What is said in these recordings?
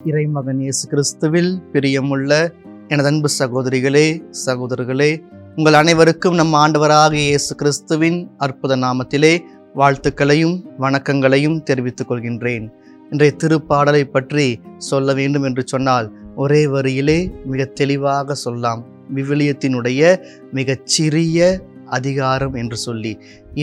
இறைமகன் இயேசு கிறிஸ்துவில் பிரியமுள்ள எனது அன்பு சகோதரிகளே சகோதரர்களே உங்கள் அனைவருக்கும் நம் ஆண்டவராக இயேசு கிறிஸ்துவின் அற்புத நாமத்திலே வாழ்த்துக்களையும் வணக்கங்களையும் தெரிவித்துக் கொள்கின்றேன். இன்றைய திருப்பாடலை பற்றி சொல்ல வேண்டும் என்று சொன்னால் ஒரே வரியிலே மிக தெளிவாக சொல்லலாம். விவிலியத்தினுடைய மிகச்சிறிய அதிகாரம் என்று சொல்லி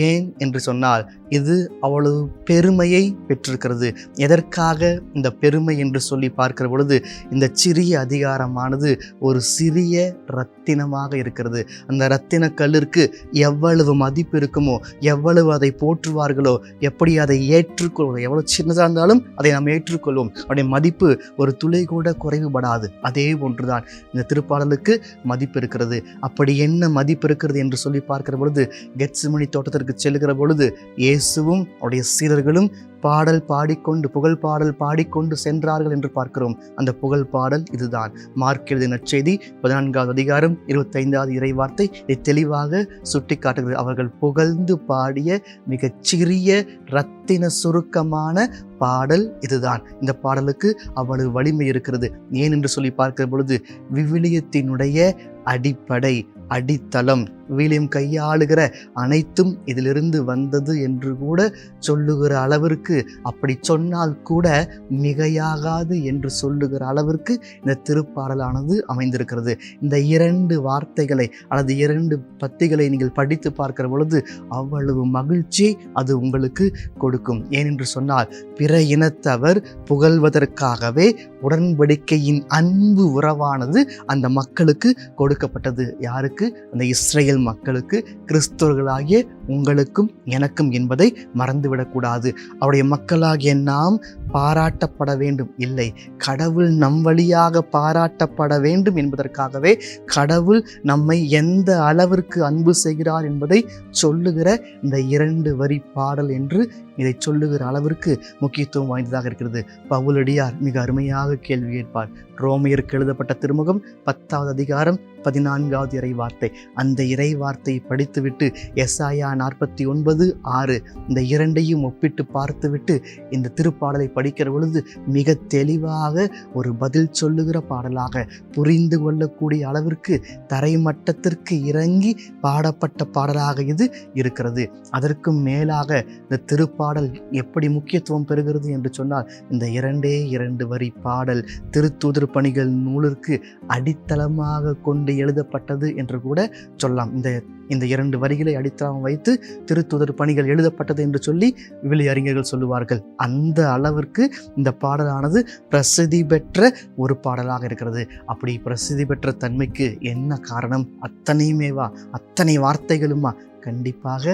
ஏன் என்று சொன்னால் இது அவ்வளவு பெருமையை பெற்றிருக்கிறது. எதற்காக இந்த பெருமை என்று சொல்லி பார்க்கிற பொழுது இந்த சிறிய அதிகாரமானது ஒரு சிறிய ரத்தினமாக இருக்கிறது. அந்த ரத்தின கல்லிற்கு எவ்வளவு மதிப்பு இருக்குமோ எவ்வளவு அதை போற்றுவார்களோ எப்படி அதை ஏற்றுக்கொள்வோம் எவ்வளவு சின்னதாக இருந்தாலும் அதை நாம் ஏற்றுக்கொள்வோம். அவருடைய மதிப்பு ஒரு துளை கூட குறைவுபடாது. அதே ஒன்றுதான். இந்த திருப்பாடலுக்கு மதிப்பு இருக்கிறது. அப்படி என்ன மதிப்பு இருக்கிறது என்று சொல்லி பார்க்கிற பொழுது கெட்சுமணி தோட்டத்திற்கு செல்லுகிற பொழுது இயேசுவும் அவருடைய சீரர்களும் பாடல் பாடிக்கொண்டு புகழ் பாடல் பாடிக்கொண்டு சென்றார்கள் என்று பார்க்கிறோம். அந்த புகழ் பாடல் இதுதான். மார்க் நற்செய்தி பதினான்காவது அதிகாரம் இருபத்தைந்தாவது இறைவார்த்தை இதை தெளிவாக சுட்டி காட்டுகிறது அவர்கள் புகழ்ந்து பாடிய மிகச்சிறிய இரத்தின சுருக்கமான பாடல் இதுதான். இந்த பாடலுக்கு அவ்வளவு வலிமை இருக்கிறது. ஏன் என்று சொல்லி பார்க்கிற பொழுது விவிலியத்தினுடைய அடிப்படை அடித்தளம் விவிலியம் கையாளுகிற அனைத்தும் இதிலிருந்து வந்தது என்று கூட சொல்லுகிற அளவிற்கு அப்படி சொன்னால் கூட மிகையாகாது என்று சொல்லுகிற அளவிற்கு இந்த திருப்பாடலானது அமைந்திருக்கிறது. இந்த இரண்டு வார்த்தைகளை அல்லது இரண்டு பத்திகளை நீங்கள் படித்து பார்க்கிற பொழுது அவ்வளவு மகிழ்ச்சி அது உங்களுக்கு கொடுக்கும். ஏனென்று சொன்னால் பிற இனத்தவர் புகழ்வதற்காகவே உடன்படிக்கையின் அன்பு உறவானது அந்த மக்களுக்கு கொடுக்கப்பட்டது. யாருக்கு? அந்த இஸ்ரேல் இஸ்ரேல் மக்களுக்கு கிறிஸ்தவர்களாகிய உங்களுக்கும் எனக்கும் என்பதை மறந்துவிடக்கூடாது. அவருடைய மக்களாகிய நாம் பாராட்டப்பட வேண்டும். இல்லை கடவுள் நம் வழியாக பாராட்டப்பட வேண்டும் என்பதற்காகவே கடவுள் நம்மை எந்த அளவிற்கு அன்பு செய்கிறார் என்பதை சொல்லுகிற இந்த இரண்டு வரி பாடல் என்று இதை சொல்லுகிற அளவிற்கு முக்கியத்துவம் வாய்ந்ததாக இருக்கிறது. பவுலடியார் மிக அருமையாக கேள்வி கேட்பார். ரோமியருக்கு எழுதப்பட்ட திருமுகம் பத்தாவது அதிகாரம் பதினான்காவது இறை வார்த்தை அந்த இறை வார்த்தையை படித்துவிட்டு எஸ்ஐயா நாற்பத்தி ஒன்பது ஆறு இந்த இரண்டையும் ஒப்பிட்டு பார்த்துவிட்டு இந்த திருப்பாடலை படிக்கிற பொழுது மிக தெளிவாக ஒரு பதில் சொல்லுகிற பாடலாக புரிந்து கொள்ளக்கூடிய அளவிற்கு தரைமட்டத்திற்கு இறங்கி பாடப்பட்ட பாடலாக இது இருக்கிறது. அதற்கும் மேலாக இந்த திருப்பா பாடல் எப்படி முக்கியத்துவம் பெறுகிறது என்று சொன்னால் இந்த இரண்டே இரண்டு வரி பாடல் திருத்தூதர் பணிகள் நூலிற்கு அடித்தளமாக கொண்டு எழுதப்பட்டது என்று கூட சொல்லலாம். இந்த இந்த இரண்டு வரிகளை அடித்தளம் வைத்து திருத்துதர் பணிகள் எழுதப்பட்டது என்று சொல்லி விவிலி அறிஞர்கள் சொல்லுவார்கள். அந்த அளவிற்கு இந்த பாடலானது பிரசித்தி பெற்ற ஒரு பாடலாக இருக்கிறது. அப்படி பிரசித்தி பெற்ற தன்மைக்கு என்ன காரணம்? அத்தனையுமேவா? அத்தனை வார்த்தைகளுமா? கண்டிப்பாக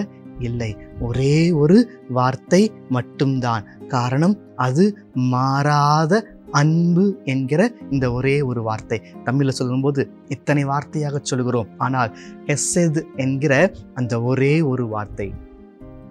இல்லை. ஒரே ஒரு வார்த்தை மட்டும்தான். காரணம் அது மாறாத அன்பு என்கிற இந்த ஒரே ஒரு வார்த்தை. தமிழில் சொல்லும்போது இத்தனை வார்த்தையாக சொல்கிறோம். ஆனால் ஹெசெத் என்கிற அந்த ஒரே ஒரு வார்த்தை.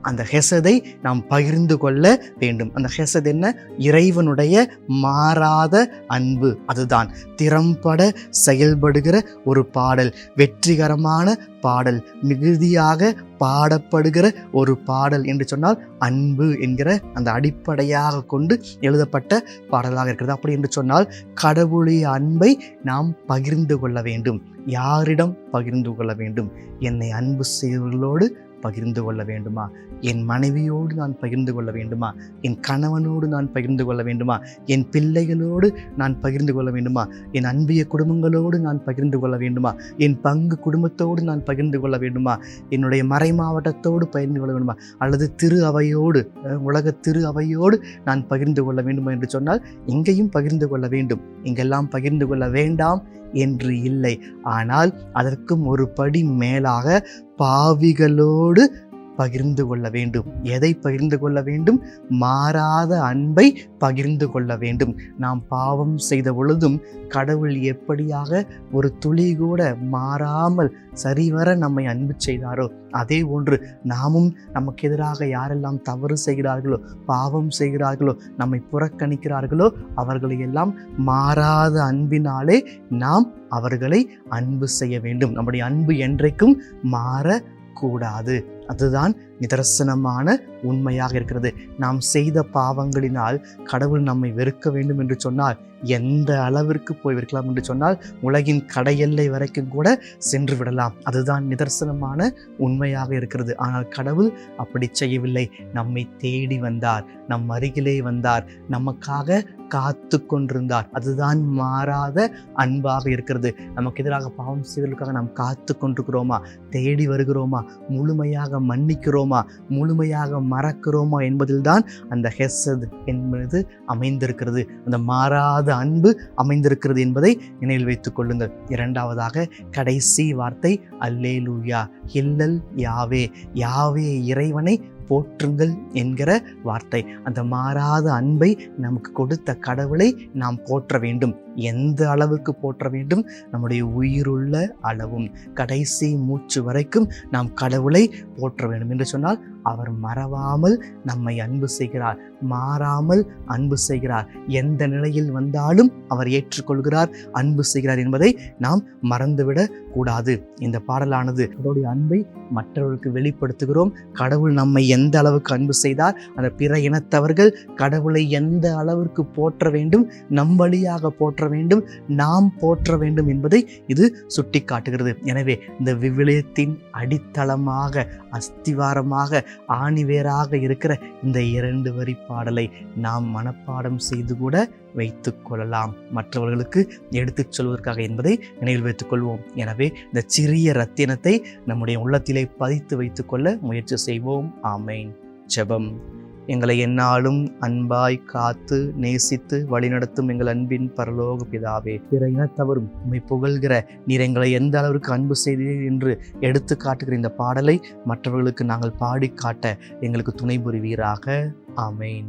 அந்த ஹெசதை நாம் பகிர்ந்து கொள்ள வேண்டும். அந்த ஹெசத் என்ன? இறைவனுடைய மாறாத அன்பு. அதுதான் திறம்பட செயல்படுகிற ஒரு பாடல். வெற்றிகரமான பாடல். மிகுதியாக பாடப்படுகிற ஒரு பாடல் என்று சொன்னால் அன்பு என்கிற அந்த அடிப்படையாக கொண்டு எழுதப்பட்ட பாடலாக இருக்கிறது. அப்படி என்று சொன்னால் கடவுளுடைய அன்பை நாம் பகிர்ந்து கொள்ள வேண்டும். யாரிடம் பகிர்ந்து கொள்ள வேண்டும்? என்னை அன்பு செய்தவர்களோடு பகிர்ந்து கொள்ள வேண்டுமா என் மனைவியோடு நான் பகிர்ந்து கொள்ள வேண்டுமா என் கணவனோடு நான் பகிர்ந்து கொள்ள வேண்டுமா என் பிள்ளைகளோடு நான் பகிர்ந்து கொள்ள வேண்டுமா என் அன்பிய குடும்பங்களோடு நான் பகிர்ந்து கொள்ள வேண்டுமா என் பங்கு குடும்பத்தோடு நான் பகிர்ந்து கொள்ள வேண்டுமா என்னுடைய மறை மாவட்டத்தோடு பகிர்ந்து கொள்ள வேண்டுமா அல்லது திரு அவையோடு உலக திரு அவையோடு நான் பகிர்ந்து கொள்ள வேண்டுமா என்று சொன்னால் இங்கேயும் பகிர்ந்து கொள்ள வேண்டும் இங்கெல்லாம் பகிர்ந்து கொள்ள வேண்டாம் என்று இல்லை. ஆனால் அதற்கும் ஒரு படி மேலாக பாவிகளோடு பகிர்ந்து கொள்ள வேண்டும். எதை பகிர்ந்து கொள்ள வேண்டும்? மாறாத அன்பை பகிர்ந்து கொள்ள வேண்டும். நாம் பாவம் செய்த பொழுதும் கடவுள் எப்படியாக ஒரு துளி கூட மாறாமல் சரிவர நம்மை அன்பு செய்தாரோ அதே போன்று நாமும் நமக்கு எதிராக யாரெல்லாம் தவறு செய்கிறார்களோ பாவம் செய்கிறார்களோ நம்மை புறக்கணிக்கிறார்களோ அவர்களை எல்லாம் மாறாத அன்பினாலே நாம் அவர்களை அன்பு செய்ய வேண்டும். நம்முடைய அன்பு என்றைக்கும் மாறக்கூடாது. அதுதான் நிதர்சனமான உண்மையாக இருக்கிறது. நாம் செய்த பாவங்களினால் கடவுள் நம்மை வெறுக்க வேண்டும் என்று சொன்னால் எந்த அளவிற்கு போய் வெறுக்கலாம் என்று சொன்னால் உலகின் கடையெல்லை வரைக்கும் கூட சென்று விடலாம். அதுதான் நிதர்சனமான உண்மையாக இருக்கிறது. ஆனால் கடவுள் அப்படி செய்யவில்லை. நம்மை தேடி வந்தார். நம் அருகிலே வந்தார். நமக்காக காத்து கொண்டிருந்தார் அதுதான் மாறாத அன்பாக இருக்கிறது. நமக்கு எதிராக பாவம் செய்ததற்காக நாம் காத்து கொண்டிருக்கிறோமா தேடி வருகிறோமா? முழுமையாக மன்னிக்கிறோமா? முழுமையாக மறக்கிறோமா என்பதில்தான் அந்த ஹெசத் என்பது அமைந்திருக்கிறது. அந்த மாறாத அன்பு அமைந்திருக்கிறது என்பதை நினைவில் வைத்துக் கொள்ளுங்கள். இரண்டாவதாக கடைசி வார்த்தை அல்லேலூயா. ஹில்லல் யாவே. யாவே இறைவனை போற்றுங்கள் என்கிற வார்த்தை. அந்த மாறாத அன்பை நமக்கு கொடுத்த கடவுளை நாம் போற்ற வேண்டும். எந்த அளவுக்கு போற்ற வேண்டும்? நம்முடைய உயிருள்ள அளவும் கடைசி மூச்சு வரைக்கும் நாம் கடவுளை போற்ற வேண்டும் என்று சொன்னால் அவர் மறவாமல் நம்மை அன்பு செய்கிறார். மாறாமல் அன்பு செய்கிறார். எந்த நிலையில் வந்தாலும் அவர் ஏற்றுக்கொள்கிறார் அன்பு செய்கிறார் என்பதை நாம் மறந்துவிடக் கூடாது. இந்த பாடலானது அவருடைய அன்பை மற்றவர்களுக்கு வெளிப்படுத்துகிறோம். கடவுள் நம்மை எந்த அளவுக்கு அன்பு செய்தார் அந்த பிற இனத்தவர்கள் கடவுளை எந்த அளவிற்கு போற்ற வேண்டும் நம் வழியாக போற்ற வேண்டும் நாம் போற்ற வேண்டும் என்பதை இது சுட்டி காட்டுகிறது எனவே இந்த விவிலியத்தின் அடித்தளமாக அஸ்திவாரமாக ஆணிவேராக இருக்கிற இந்த இரண்டு வரி பாடலை நாம் மனப்பாடம் செய்து கூட வைத்து கொள்ளலாம். மற்றவர்களுக்கு எடுத்துச் சொல்வதற்காக என்பதை நினைவில் வைத்துக் கொள்வோம். எனவே இந்த சிறிய ரத்தினத்தை நம்முடைய உள்ளத்திலே பதித்து வைத்துக்கொள்ள முயற்சி செய்வோம். ஆமேன். ஜெபம். எங்களை என்னாலும் அன்பாய் காத்து நேசித்து வழிநடத்தும் எங்கள் அன்பின் பரலோக பிதாவே. பிற இனத்தவரும் உண்மை புகழ்கிற நீர் எங்களை எந்த அளவிற்கு அன்பு செய்தீர் என்று எடுத்து காட்டுகிற இந்த பாடலை மற்றவர்களுக்கு நாங்கள் பாடி காட்ட எங்களுக்கு துணை புரிவீராக. ஆமேன்.